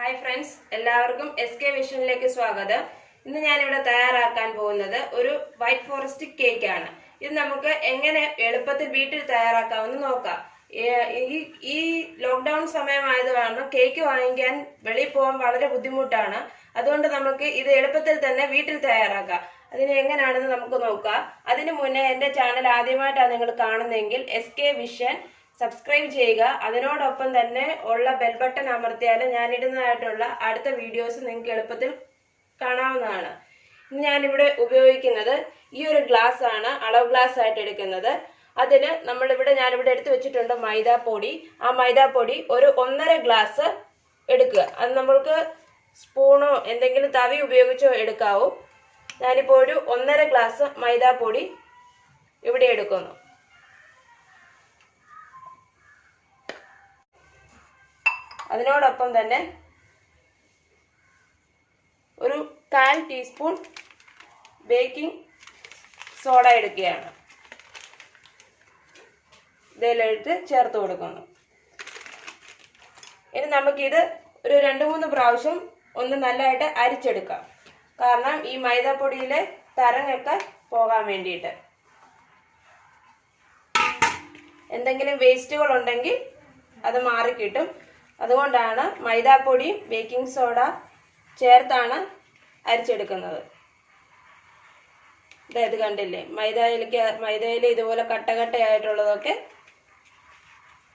Hi friends എല്ലാവർക്കും S K വിഷനിലേക്ക് സ്വാഗതം. ഇന്ന് ഞാനിവിടെ തയ്യാറാക്കാൻ പോകുന്നത് ഒരു വൈറ്റ് ഫോറസ്റ്റ് കേക്ക് ആണ്. ഇത് നമുക്ക് എങ്ങനെ എളുപ്പത്തിൽ വീട്ടിൽ തയ്യാറാക്കാമെന്ന് നോക്കാം. ഈ ഈ ലോക്ക്ഡൌൺ സമയമായത് കാരണം കേക്ക് വാങ്ങിക്കാൻ വെളിയിൽ പോകാൻ വളരെ ബുദ്ധിമുട്ടാണ്. അതുകൊണ്ട് നമുക്ക് ഇത് എളുപ്പത്തിൽ തന്നെ വീട്ടിൽ തയ്യാറാക്കാം. അതിന് എങ്ങനെയാണെന്ന് നമുക്ക് നോക്കാം. അതിനു മുന്നേ എന്റെ ചാനൽ ആദ്യമായിട്ടാണ് നിങ്ങൾ കാണുന്നതെങ്കിൽ എസ് കെ വിഷൻ സബ്സ്ക്രൈബ് ചെയ്യുക. അതിനോടൊപ്പം തന്നെ ഉള്ള ബെൽ ബട്ടൺ അമർത്തിയാൽ ഞാൻ ഇടുന്നതായിട്ടുള്ള അടുത്ത വീഡിയോസ് നിങ്ങൾക്ക് എളുപ്പത്തിൽ കാണാവുന്നതാണ്. ഞാനിവിടെ ഉപയോഗിക്കുന്നത് ഈ ഒരു ഗ്ലാസ് ആണ്. അളവ് ഗ്ലാസ് ആയിട്ട് എടുക്കുന്നത്. അതിന് നമ്മളിവിടെ ഞാനിവിടെ എടുത്തു വെച്ചിട്ടുണ്ട് മൈദാപ്പൊടി ആ മൈദാപ്പൊടി ഒരു ഒന്നര ഗ്ലാസ് എടുക്കുക. അത് നമ്മൾക്ക് സ്പൂണോ എന്തെങ്കിലും തവി ഉപയോഗിച്ചോ എടുക്കാവൂ. ഞാനിപ്പോൾ ഒരു ഒന്നര ഗ്ലാസ് മൈദാപ്പൊടി ഇവിടെ എടുക്കുന്നു. അതിനോടൊപ്പം തന്നെ ഒരു കാൽ ടീസ്പൂൺ ബേക്കിംഗ് സോഡ എടുക്കുകയാണ്. ഇതിലെടുത്ത് ചേർത്ത് കൊടുക്കുന്നു. ഇനി നമുക്കിത് ഒരു രണ്ട് മൂന്ന് പ്രാവശ്യം ഒന്ന് നല്ലതായിട്ട് അരിച്ചെടുക്കാം. കാരണം ഈ മൈദാപ്പൊടിയിലെ തരങ്ങൊക്കെ പോകാൻ വേണ്ടിയിട്ട്. എന്തെങ്കിലും വേസ്റ്റുകൾ ഉണ്ടെങ്കിൽ അത് മാറിക്കിട്ടും. അതുകൊണ്ടാണ് മൈദാപ്പൊടിയും ബേക്കിംഗ് സോഡ ചേർത്താണ് അരിച്ചെടുക്കുന്നത്. ഇത് കണ്ടില്ലേ? മൈദയിലേക്ക് മൈദയിൽ ഇതുപോലെ കട്ടകട്ടയായിട്ടുള്ളതൊക്കെ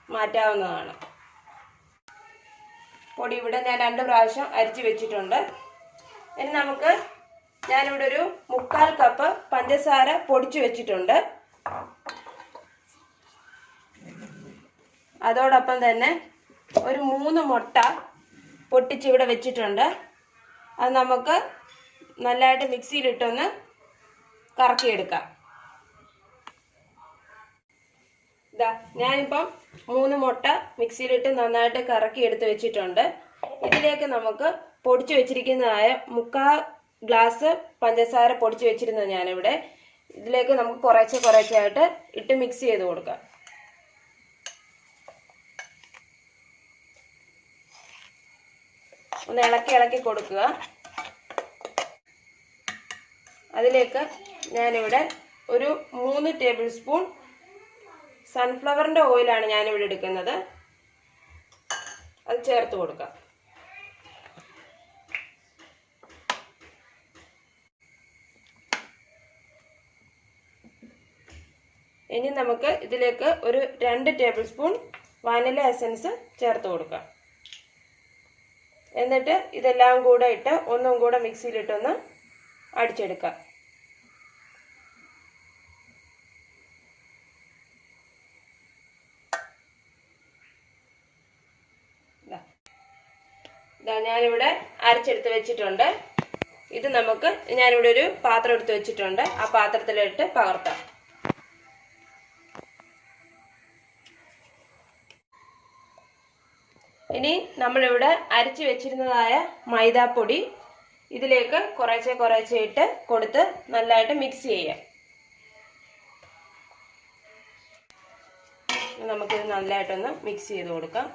മാറ്റാവുന്നതാണ്. പൊടി ഇവിടെ ഞാൻ രണ്ട് പ്രാവശ്യം അരിച്ചു വെച്ചിട്ടുണ്ട്. ഇനി നമുക്ക് ഞാനിവിടെ ഒരു മുക്കാൽ കപ്പ് പഞ്ചസാര പൊടിച്ചു വെച്ചിട്ടുണ്ട്. അതോടൊപ്പം തന്നെ ഒരു മൂന്ന് മുട്ട പൊട്ടിച്ച് ഇവിടെ വെച്ചിട്ടുണ്ട്. അത് നമുക്ക് നല്ലതായിട്ട് മിക്സിയിലിട്ടൊന്ന് കറക്കിയെടുക്കാം. ഇതാ ഞാനിപ്പം മൂന്ന് മുട്ട മിക്സിയിലിട്ട് നന്നായിട്ട് കറക്കി എടുത്ത് വെച്ചിട്ടുണ്ട്. ഇതിലേക്ക് നമുക്ക് പൊടിച്ചു വെച്ചിരിക്കുന്നതായ മുക്കാ ഗ്ലാസ് പഞ്ചസാര പൊടിച്ചു വെച്ചിരുന്നത് ഞാനിവിടെ. ഇതിലേക്ക് നമുക്ക് കുറേശ്ശെ ആയിട്ട് ഇട്ട് മിക്സ് ചെയ്ത് കൊടുക്കാം. ഒന്ന് ഇളക്കി ഇളക്കി കൊടുക്കുക. അതിലേക്ക് ഞാനിവിടെ ഒരു മൂന്ന് ടേബിൾ സ്പൂൺ സൺഫ്ലവറിന്റെ ഓയിലാണ് ഞാനിവിടെ എടുക്കുന്നത്. അത് ചേർത്ത് കൊടുക്കാം. ഇനി നമുക്ക് ഇതിലേക്ക് ഒരു രണ്ട് ടേബിൾ സ്പൂൺ വാനില എസൻസ് ചേർത്ത് കൊടുക്കാം. എന്നിട്ട് ഇതെല്ലാം കൂടെ ഇട്ട് ഒന്നും കൂടെ മിക്സിയിലിട്ടൊന്ന് അടിച്ചെടുക്കാം ദാ. ദാ ഞാനിവിടെ അരച്ചെടുത്ത് വെച്ചിട്ടുണ്ട്. ഇത് നമുക്ക് ഞാനിവിടെ ഒരു പാത്രം എടുത്ത് വെച്ചിട്ടുണ്ട്. ആ പാത്രത്തിലിട്ട് പകർത്താം. ഇനി നമ്മളിവിടെ അരച്ചു വെച്ചിരുന്നതായ മൈദാപ്പൊടി ഇതിലേക്ക് കുറേശ്ശെ കുറേശ്ശെ ഇട്ട് കൊടുത്ത് നല്ലതായിട്ട് മിക്സ് ചെയ്യാം. നമുക്കിത് നല്ലതായിട്ടൊന്ന് മിക്സ് ചെയ്ത് കൊടുക്കാം.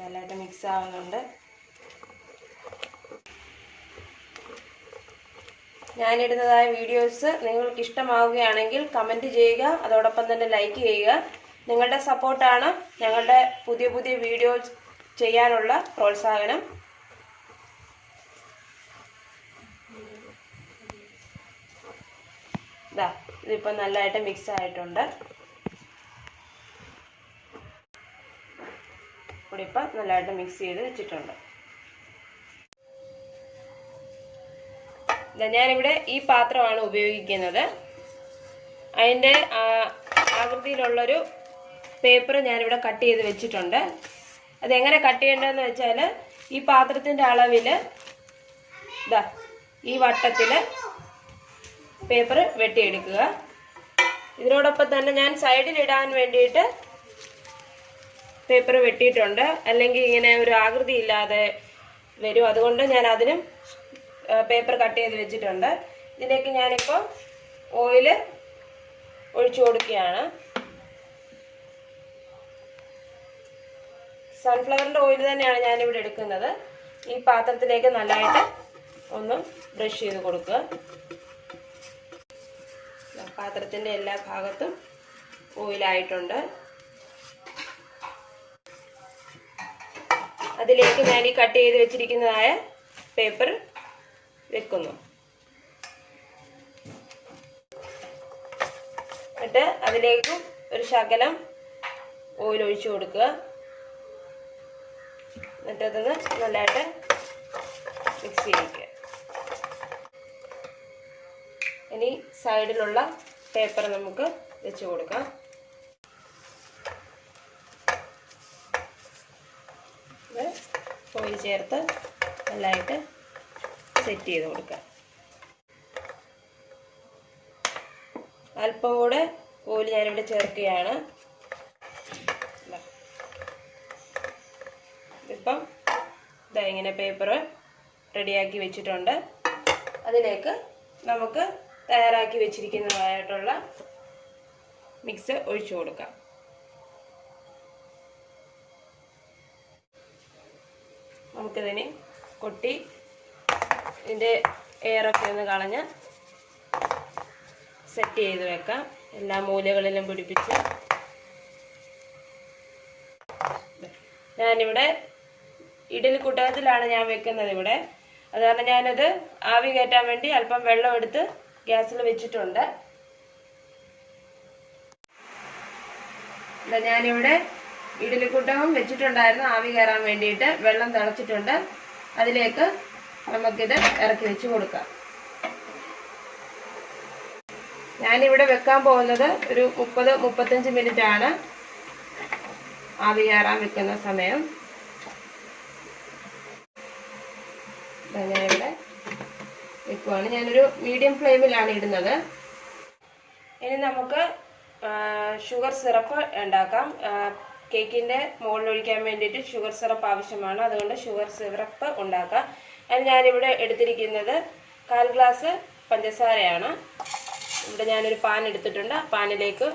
നല്ലതായിട്ട് മിക്സ് ആവുന്നുണ്ട്. ഞാനിടുന്നതായ വീഡിയോസ് നിങ്ങൾക്ക് ഇഷ്ടമാവുകയാണെങ്കിൽ കമന്റ് ചെയ്യുക അതോടൊപ്പം തന്നെ ലൈക്ക് ചെയ്യുക. നിങ്ങളുടെ സപ്പോർട്ടാണ് ഞങ്ങളുടെ പുതിയ പുതിയ വീഡിയോസ് ചെയ്യാനുള്ള പ്രോത്സാഹനം. ഇതാ ഇതിപ്പോൾ നല്ലതായിട്ട് മിക്സ് ആയിട്ടുണ്ട്. ഇവിടെ ഇപ്പം നല്ലതായിട്ട് മിക്സ് ചെയ്ത് വെച്ചിട്ടുണ്ട്. ഞാനിവിടെ ഈ പാത്രമാണ് ഉപയോഗിക്കുന്നത്. അതിന്റെ ആകൃതിയിലുള്ളൊരു പേപ്പർ ഞാനിവിടെ കട്ട് ചെയ്ത് വെച്ചിട്ടുണ്ട്. അതെങ്ങനെ കട്ട് ചെയ്യേണ്ടതെന്ന് വെച്ചാൽ ഈ പാത്രത്തിന്റെ അളവിൽ ഇതാ ഈ വട്ടത്തിൽ പേപ്പർ വെട്ടിയെടുക്കുക. ഇതിനോടൊപ്പം തന്നെ ഞാൻ സൈഡിൽ ഇടാൻ വേണ്ടിയിട്ട് പേപ്പർ വെട്ടിയിട്ടുണ്ട്. അല്ലെങ്കിൽ ഇങ്ങനെ ഒരു ആകൃതി ഇല്ലാതെ വരും. അതുകൊണ്ട് ഞാൻ അതിനും പേപ്പർ കട്ട് ചെയ്ത് വെച്ചിട്ടുണ്ട്. ഇതിലേക്ക് ഞാനിപ്പോൾ ഓയിൽ ഒഴിച്ചു കൊടുക്കുകയാണ്. സൺഫ്ലവറിന്റെ ഓയിൽ തന്നെയാണ് ഞാനിവിടെ എടുക്കുന്നത്. ഈ പാത്രത്തിലേക്ക് നല്ലതായിട്ട് ഒന്ന് ബ്രഷ് ചെയ്ത് കൊടുക്കുക. പാത്രത്തിന്റെ എല്ലാ ഭാഗത്തും ഓയിലായിട്ടുണ്ട് അതിലേക്ക് ഞാൻ ഈ കട്ട് ചെയ്ത് വെച്ചിരിക്കുന്നതായ പേപ്പർ വെക്കുന്നു. എന്നിട്ട് അതിലേക്ക് ഒരു ശകലം ഓയിൽ ഒഴിച്ചു കൊടുക്കുക. എന്നിട്ട് അതൊന്ന് നല്ലതായിട്ട് മിക്സ് ചെയ്യിക്കുക ഇനി സൈഡിലുള്ള പേപ്പർ നമുക്ക് വെച്ച് കൊടുക്കാം. ഇത് ഓയിൽ ചേർത്ത് നല്ലതായിട്ട് സെറ്റ് ചെയ്ത് കൊടുക്കുക അല്പം കൂടെ ഓയിൽ ഞാനിവിടെ ചേർക്കുകയാണ് ദാ. ഇതിപ്പം ഇതാ ഇങ്ങനെ പേപ്പർ റെഡിയാക്കി വെച്ചിട്ടുണ്ട്. അതിലേക്ക് നമുക്ക് തയ്യാറാക്കി വെച്ചിരിക്കുന്നതായിട്ടുള്ള മിക്സ് ഒഴിച്ചു കൊടുക്കാം. നമുക്കിതിനെ കൊട്ടി ഇതിന്റെ എയറൊക്കെ ഒന്ന് കളഞ്ഞ് സെറ്റ് ചെയ്ത് വെക്കാം. എല്ലാ മൂലകളിലും പിടിപ്പിച്ച്. ഞാനിവിടെ ഇഡലി കുട്ടകത്തിലാണ് ഞാൻ വെക്കുന്നത് ഇവിടെ. അത് കാരണം ഞാനത് ആവി കയറ്റാൻ വേണ്ടി അല്പം വെള്ളം എടുത്ത് ഗ്യാസിൽ വെച്ചിട്ടുണ്ട്. ഇതാ ഇഡലി ഇഡലിക്കുട്ടകം വെച്ചിട്ടുണ്ടായിരുന്നു. ആവി കയറാൻ വേണ്ടിയിട്ട് വെള്ളം തിളച്ചിട്ടുണ്ട്. അതിലേക്ക് നമുക്കിത് ഇറക്കി വെച്ച് കൊടുക്കാം. ഞാനിവിടെ വെക്കാൻ പോകുന്നത് ഒരു മുപ്പത് മുപ്പത്തഞ്ച് മിനിറ്റ് ആണ് ആവി കയറാൻ വെക്കുന്ന സമയം. ഞാനിവിടെ വെക്കുവാണ് ഞാനൊരു മീഡിയം ഫ്ലെയിമിലാണ് ഇടുന്നത്. ഇനി നമുക്ക് ഷുഗർ സിറപ്പ് ഉണ്ടാക്കാം. കേക്കിന്റെ മുകളിൽ ഒഴിക്കാൻ വേണ്ടിയിട്ട് ഷുഗർ സിറപ്പ് ആവശ്യമാണ്. അതുകൊണ്ട് ഷുഗർ സിറപ്പ് ഉണ്ടാക്കാം. അതിന് ഞാനിവിടെ എടുത്തിരിക്കുന്നത് കാൽ ഗ്ലാസ് പഞ്ചസാരയാണ്. ഇവിടെ ഞാനൊരു പാൻ എടുത്തിട്ടുണ്ട്. പാനിലേക്ക്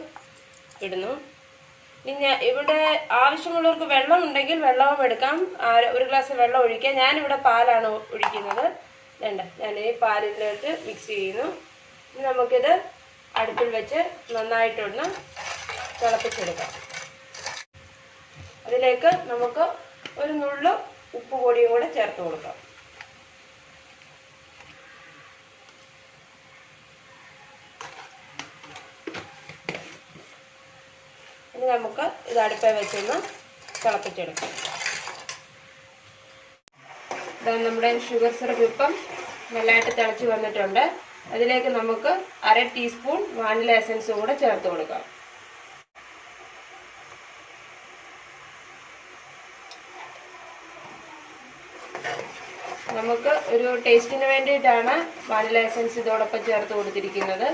ഇടുന്നു. ഇവിടെ ആവശ്യമുള്ളവർക്ക് വെള്ളം ഉണ്ടെങ്കിൽ വെള്ളവും എടുക്കാം. ഒരു ഗ്ലാസ് വെള്ളം ഒഴിക്കാം. ഞാനിവിടെ പാലാണ് ഒഴിക്കുന്നത്. വേണ്ട ഞാൻ ഈ പാലിലോട്ട് മിക്സ് ചെയ്യുന്നു. ഇനി നമുക്കിത് അടുപ്പിൽ വെച്ച് നന്നായിട്ടൊന്ന് തിളപ്പിച്ചെടുക്കാം. അതിലേക്ക് നമുക്ക് ഒരു നുള്ളു ഉപ്പ് പൊടിയും കൂടെ ചേർത്ത് കൊടുക്കാം. നമുക്ക് ഇത് അടുപ്പേ വെച്ചൊന്ന് തിളപ്പിച്ചെടുക്കാം. ഇതാ നമ്മുടെ ഷുഗർ സിറപ്പ് ഇപ്പം നല്ലതായിട്ട് തിളച്ച് വന്നിട്ടുണ്ട്. അതിലേക്ക് നമുക്ക് അര ടീസ്പൂൺ വാനില എസൻസ് കൂടെ ചേർത്ത് കൊടുക്കാം. നമുക്ക് ഒരു ടേസ്റ്റിന് വേണ്ടിയിട്ടാണ് വാനില എസൻസ് ഇതോടൊപ്പം ചേർത്ത് കൊടുത്തിരിക്കുന്നത്.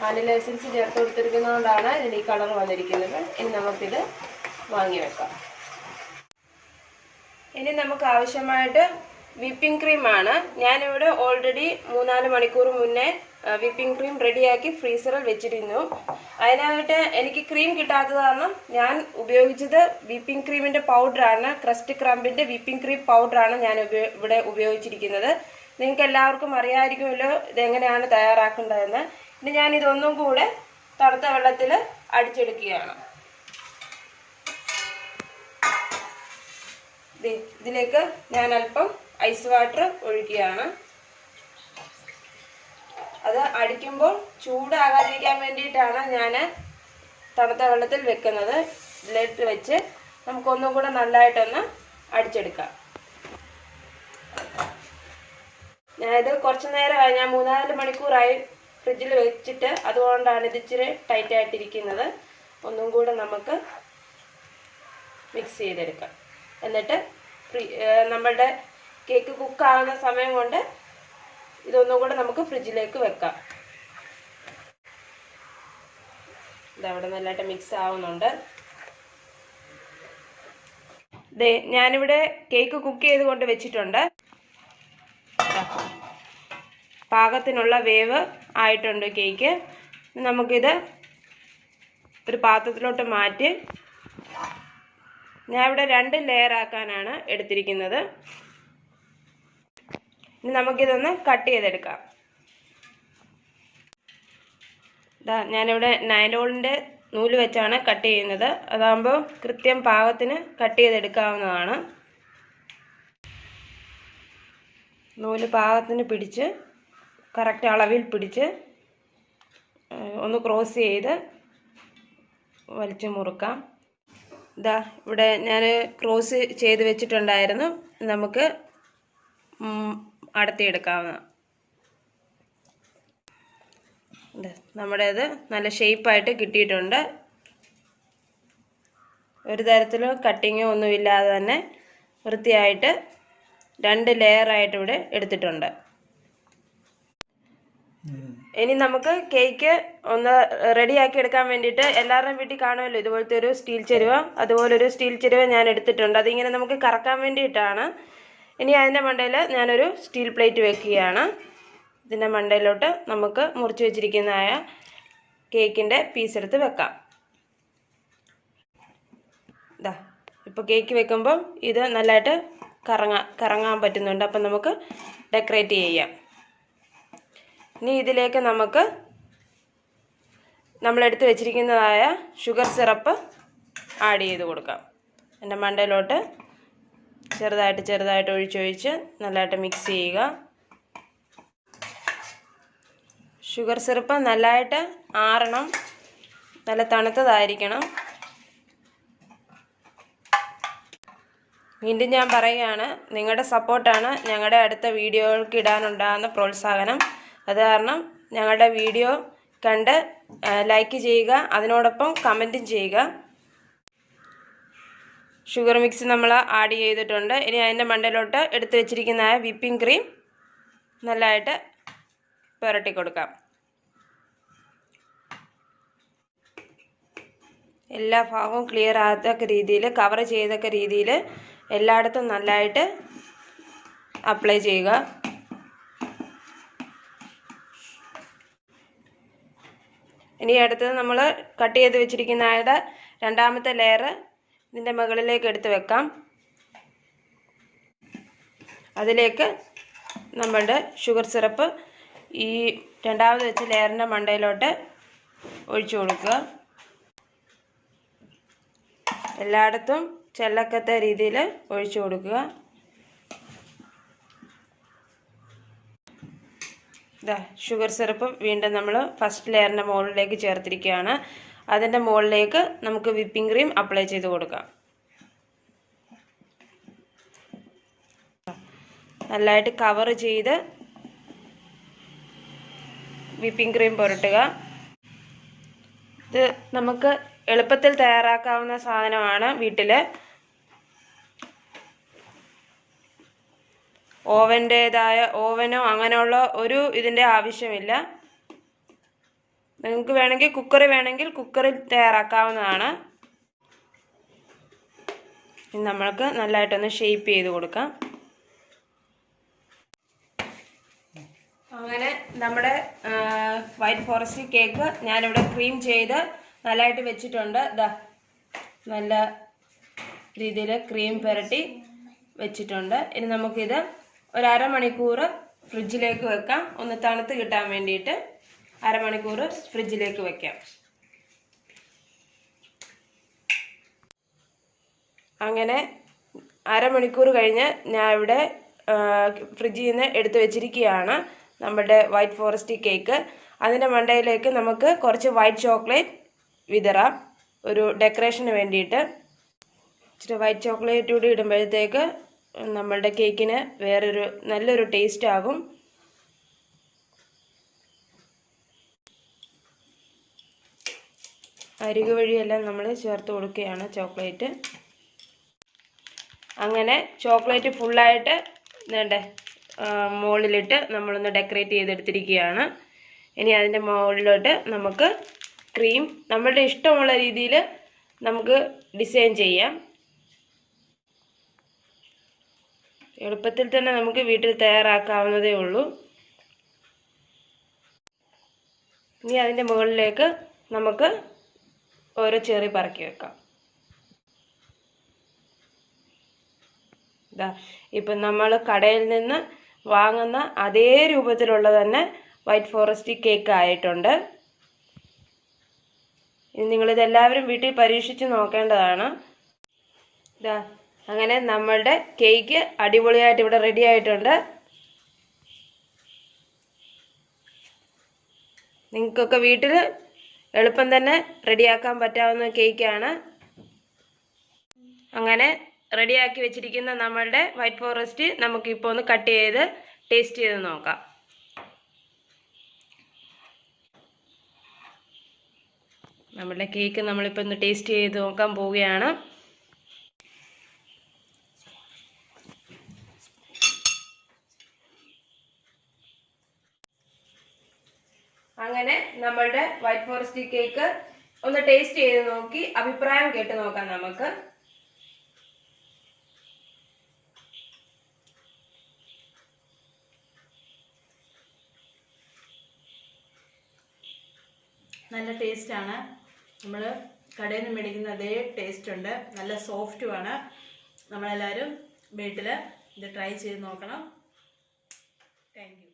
വാനില എസൻസ് ചേർത്ത് കൊടുത്തിരിക്കുന്നതുകൊണ്ടാണ് ഇതിന് ഈ കളർ വന്നിരിക്കുന്നത്. ഇനി നമുക്കിത് വാങ്ങി വെക്കാം. ഇനി നമുക്ക് ആവശ്യമായിട്ട് വിപ്പിംഗ് ക്രീമാണ്. ഞാനിവിടെ ഓൾറെഡി മൂന്നാൽ മണിക്കൂർ മുന്നേ വിപ്പിംഗ് ക്രീം റെഡിയാക്കി ഫ്രീസറിൽ വെച്ചിരുന്നു. അതിനായിട്ട് എനിക്ക് ക്രീം കിട്ടാത്തത് കാരണം ഞാൻ ഉപയോഗിച്ചത് വിപ്പിംഗ് ക്രീമിന്റെ പൗഡറാണ്. ക്രസ്റ്റ് ക്രംബിന്റെ വിപ്പിംഗ് ക്രീം പൗഡറാണ് ഞാൻ ഇവിടെ ഉപയോഗിച്ചിരിക്കുന്നത്. നിങ്ങൾക്ക് എല്ലാവർക്കും അറിയാമായിരിക്കുമല്ലോ ഇതെങ്ങനെയാണ് തയ്യാറാക്കേണ്ടതെന്ന്. ഇനി ഞാൻ ഇതൊന്നും കൂടെ തണുത്ത വെള്ളത്തിൽ അടിച്ചെടുക്കുകയാണ്. ഇതിലേക്ക് ഞാൻ അല്പം ഐസ് വാട്ടർ ഒഴിക്കുകയാണ്. അത് അടിക്കുമ്പോൾ ചൂടാകാതിരിക്കാൻ വേണ്ടിയിട്ടാണ് ഞാൻ തണുത്ത വെള്ളത്തിൽ വെക്കുന്നത്. ഇതിലിട്ട് വെച്ച് നമുക്കൊന്നും കൂടെ നല്ലതായിട്ടൊന്ന് അടിച്ചെടുക്കാം. ഞാനിത് കുറച്ച് നേരമായി ഞാൻ മൂന്നാൽ മണിക്കൂറായി ഫ്രിഡ്ജിൽ വെച്ചിട്ട് അതുകൊണ്ടാണ് ഇത് ഇച്ചിരി ടൈറ്റ് ആയിട്ടിരിക്കുന്നത്. ഒന്നും കൂടെ നമുക്ക് മിക്സ് ചെയ്തെടുക്കാം. എന്നിട്ട് നമ്മളുടെ കേക്ക് കുക്കാവുന്ന സമയം കൊണ്ട് ഇതൊന്നും കൂടെ നമുക്ക് ഫ്രിഡ്ജിലേക്ക് വെക്കാം. ഇതവിടെ നല്ലതായിട്ട് മിക്സ് ആവുന്നുണ്ട്. ദേ ഞാനിവിടെ കേക്ക് കുക്ക് ചെയ്തുകൊണ്ട് വെച്ചിട്ടുണ്ട്. പാകത്തിനുള്ള വേവ് ആയിട്ടുണ്ട് കേക്ക് നമുക്കിത് ഒരു പാത്രത്തിലോട്ട് മാറ്റി ഞാൻ ഇവിടെ രണ്ട് ലെയർ ആക്കാനാണ് എടുത്തിരിക്കുന്നത്. ഇനി നമുക്കിതൊന്ന് കട്ട് ചെയ്തെടുക്കാം. ഇതാ ഞാനിവിടെ നൈലോണിന്റെ നൂൽ വെച്ചാണ് കട്ട് ചെയ്യുന്നത്. അതാകുമ്പോൾ കൃത്യം പാകത്തിന് കട്ട് ചെയ്തെടുക്കാവുന്നതാണ്. നൂൽ പാകത്തിന് പിടിച്ച് കറക്റ്റ് അളവിൽ പിടിച്ച് ഒന്ന് ക്രോസ് ചെയ്ത് വലിച്ചു മുറുക്കാം. ഇതാ ഇവിടെ ഞാൻ ക്രോസ് ചെയ്ത് വെച്ചിട്ടുണ്ടായിരുന്നു. നമുക്ക് അടത്തിയെടുക്കാവുന്ന. നമ്മുടെ നമ്മുടേത് നല്ല ഷേപ്പായിട്ട് കിട്ടിയിട്ടുണ്ട്. ഒരു തരത്തിലും കട്ടിങ്ങോ ഒന്നുമില്ലാതെ തന്നെ വൃത്തിയായിട്ട് രണ്ട് ലെയറായിട്ട് ഇവിടെ എടുത്തിട്ടുണ്ട്. ഇനി നമുക്ക് കേക്ക് ഒന്ന് റെഡിയാക്കി എടുക്കാൻ വേണ്ടിയിട്ട് എല്ലാവരുടെയും വീട്ടിൽ കാണുമല്ലോ ഇതുപോലത്തെ ഒരു സ്റ്റീൽ ചെരുവ. അതുപോലെ ഒരു സ്റ്റീൽ ചെരുവ ഞാൻ എടുത്തിട്ടുണ്ട്. അതിങ്ങനെ നമുക്ക് കറക്കാൻ വേണ്ടിയിട്ടാണ്. ഇനി അതിന്റെ മണ്ടയിൽ ഞാനൊരു സ്റ്റീൽ പ്ലേറ്റ് വെക്കുകയാണ്. ഇതിന്റെ മണ്ടയിലോട്ട് നമുക്ക് മുറിച്ച് വെച്ചിരിക്കുന്നതായ കേക്കിന്റെ പീസ് എടുത്ത് വെക്കാം. ഇതാ ഇപ്പോൾ കേക്ക് വെക്കുമ്പം ഇത് നല്ലതായിട്ട് കറങ്ങാൻ കറങ്ങാൻ പറ്റുന്നുണ്ട്. അപ്പം നമുക്ക് ഡെക്കറേറ്റ് ചെയ്യാം. ഇനി ഇതിലേക്ക് നമുക്ക് നമ്മളെടുത്ത് വെച്ചിരിക്കുന്നതായ ഷുഗർ സിറപ്പ് ആഡ് ചെയ്ത് കൊടുക്കാം. എന്റെ മണ്ടയിലോട്ട് ചെറുതായിട്ട് ചെറുതായിട്ട് ഒഴിച്ചൊഴിച്ച് നല്ലതായിട്ട് മിക്സ് ചെയ്യുക. ഷുഗർ സിറപ്പ് നല്ലതായിട്ട് ആറണം. നല്ല തണുത്തതായിരിക്കണം. വീണ്ടും ഞാൻ പറയുകയാണ് നിങ്ങളുടെ സപ്പോർട്ടാണ് ഞങ്ങളുടെ അടുത്ത വീഡിയോകൾക്ക് ഇടാനുണ്ടാകുന്ന പ്രോത്സാഹനം. അത് കാരണം ഞങ്ങളുടെ വീഡിയോ കണ്ട് ലൈക്ക് ചെയ്യുക അതിനോടൊപ്പം കമന്റും ചെയ്യുക. ഷുഗർ മിക്സ് നമ്മൾ ആഡ് ചെയ്തിട്ടുണ്ട്. ഇനി അതിന്റെ മണ്ടയിലോട്ട് എടുത്തു വെച്ചിരിക്കുന്ന വിപ്പിംഗ് ക്രീം നല്ലതായിട്ട് പുരട്ടി കൊടുക്കാം. എല്ലാ ഭാഗവും ക്ലിയർ ആകത്തക്ക രീതിയിൽ കവർ ചെയ്തക്ക രീതിയിൽ എല്ലായിടത്തും നല്ലതായിട്ട് അപ്ലൈ ചെയ്യുക. ഇനി അടുത്തത് നമ്മൾ കട്ട് ചെയ്ത് വെച്ചിരിക്കുന്നതായത് രണ്ടാമത്തെ ലെയർ ഇതിന്റെ മുകളിലേക്ക് എടുത്ത് വെക്കാം. അതിലേക്ക് നമ്മളുടെ ഷുഗർ സിറപ്പ് ഈ രണ്ടാമത് വെച്ച ലെയറിന്റെ മണ്ടയിലോട്ട് ഒഴിച്ചു കൊടുക്കുക. എല്ലായിടത്തും ചെല്ലക്കത്ത രീതിയിൽ ഒഴിച്ചു കൊടുക്കുക. ഇതാ ഷുഗർ സിറപ്പ് വീണ്ടും നമ്മൾ ഫസ്റ്റ് ലെയറിന്റെ മുകളിലേക്ക് ചേർത്തിരിക്കുകയാണ്. അതിന്റെ മുകളിലേക്ക് നമുക്ക് വിപ്പിംഗ് ക്രീം അപ്ലൈ ചെയ്ത് കൊടുക്കാം. നല്ലതായിട്ട് കവർ ചെയ്ത് വിപ്പിംഗ് ക്രീം പുരട്ടുക. ഇത് നമുക്ക് എളുപ്പത്തിൽ തയ്യാറാക്കാവുന്ന സാധനമാണ് വീട്ടിൽ ഓവന്റേതായ ഓവനോ അങ്ങനെയുള്ള ഒരു ഇതിന്റെ ആവശ്യമില്ല. നിങ്ങൾക്ക് വേണമെങ്കിൽ കുക്കർ വേണമെങ്കിൽ കുക്കറിൽ തയ്യാറാക്കാവുന്നതാണ്. നമ്മൾക്ക് നല്ലതായിട്ടൊന്ന് ഷേപ്പ് ചെയ്ത് കൊടുക്കാം. അങ്ങനെ നമ്മുടെ വൈറ്റ് ഫോറസ്റ്റ് കേക്ക് ഞാനിവിടെ ക്രീം ചെയ്ത് നല്ലതായിട്ട് വെച്ചിട്ടുണ്ട്. ഇതാ നല്ല രീതിയിൽ ക്രീം പുരട്ടി വെച്ചിട്ടുണ്ട്. ഇനി നമുക്കിത് ഒരു അരമണിക്കൂർ ഫ്രിഡ്ജിലേക്ക് വെക്കാം. ഒന്ന് തണുത്ത് കിട്ടാൻ വേണ്ടിയിട്ട് അരമണിക്കൂർ ഫ്രിഡ്ജിലേക്ക് വെക്കാം. അങ്ങനെ അരമണിക്കൂർ കഴിഞ്ഞ് ഞാൻ ഇവിടെ ഫ്രിഡ്ജിൽ നിന്ന് എടുത്തു വെച്ചിരിക്കുകയാണ് നമ്മുടെ വൈറ്റ് ഫോറസ്റ്റ് കേക്ക്. അതിന്റെ മണ്ടയിലേക്ക് നമുക്ക് കുറച്ച് വൈറ്റ് ചോക്ലേറ്റ് വിതറാം. ഒരു ഡെക്കറേഷന് വേണ്ടിയിട്ട്. ഇച്ചിരി വൈറ്റ് ചോക്ലേറ്റ് കൂടി ഇടുമ്പോഴത്തേക്ക് നമ്മളുടെ കേക്കിന് വേറൊരു നല്ലൊരു ടേസ്റ്റ് ആകും. അരികു വഴിയെല്ലാം നമ്മൾ ചേർത്ത് കൊടുക്കുകയാണ് ചോക്ലേറ്റ്. അങ്ങനെ ചോക്ലേറ്റ് ഫുള്ളായിട്ട് വേണ്ടേ മുകളിലിട്ട് നമ്മളൊന്ന് ഡെക്കറേറ്റ് ചെയ്തെടുത്തിരിക്കുകയാണ്. ഇനി അതിന്റെ മുകളിലോട്ട് നമുക്ക് ക്രീം നമ്മളുടെ ഇഷ്ടമുള്ള രീതിയിൽ നമുക്ക് ഡിസൈൻ ചെയ്യാം. എളുപ്പത്തിൽ തന്നെ നമുക്ക് വീട്ടിൽ തയ്യാറാക്കാവുന്നതേ ഉള്ളൂ. ഇനി അതിന്റെ മുകളിലേക്ക് നമുക്ക് ഓരോ ചെറി പറക്കി വെക്കാം. ഇതാ ഇപ്പം നമ്മൾ കടയിൽ നിന്ന് വാങ്ങുന്ന അതേ രൂപത്തിലുള്ള തന്നെ വൈറ്റ് ഫോറസ്റ്റ് കേക്ക് ആയിട്ടുണ്ട്. ഇനി നിങ്ങളിതെല്ലാവരും വീട്ടിൽ പരീക്ഷിച്ച് നോക്കേണ്ടതാണ്. ഇതാ അങ്ങനെ നമ്മളുടെ കേക്ക് അടിപൊളിയായിട്ട് ഇവിടെ റെഡി ആയിട്ടുണ്ട്. നിങ്ങൾക്കൊക്കെ വീട്ടിൽ എളുപ്പം തന്നെ റെഡിയാക്കാൻ പറ്റാവുന്ന കേക്കാണ് അങ്ങനെ റെഡിയാക്കി വെച്ചിരിക്കുന്ന നമ്മളുടെ വൈറ്റ് ഫോറസ്റ്റ് നമുക്കിപ്പോൾ ഒന്ന് കട്ട് ചെയ്ത് ടേസ്റ്റ് ചെയ്ത് നോക്കാം. നമ്മുടെ കേക്ക് നമ്മളിപ്പോൾ ഒന്ന് ടേസ്റ്റ് ചെയ്ത് നോക്കാൻ പോവുകയാണ്. അങ്ങനെ നമ്മളുടെ വൈറ്റ് ഫോറസ്റ്റ് കേക്ക് ഒന്ന് ടേസ്റ്റ് ചെയ്ത് നോക്കി അഭിപ്രായം കേട്ട് നോക്കാം നമുക്ക്. നല്ല ടേസ്റ്റാണ് നമ്മൾ കടയിൽ നിന്ന് മേടിക്കുന്ന അതേ ടേസ്റ്റ് ഉണ്ട്. നല്ല സോഫ്റ്റുമാണ് നമ്മളെല്ലാവരും വീട്ടിൽ ഇത് ട്രൈ ചെയ്ത് നോക്കണം. താങ്ക്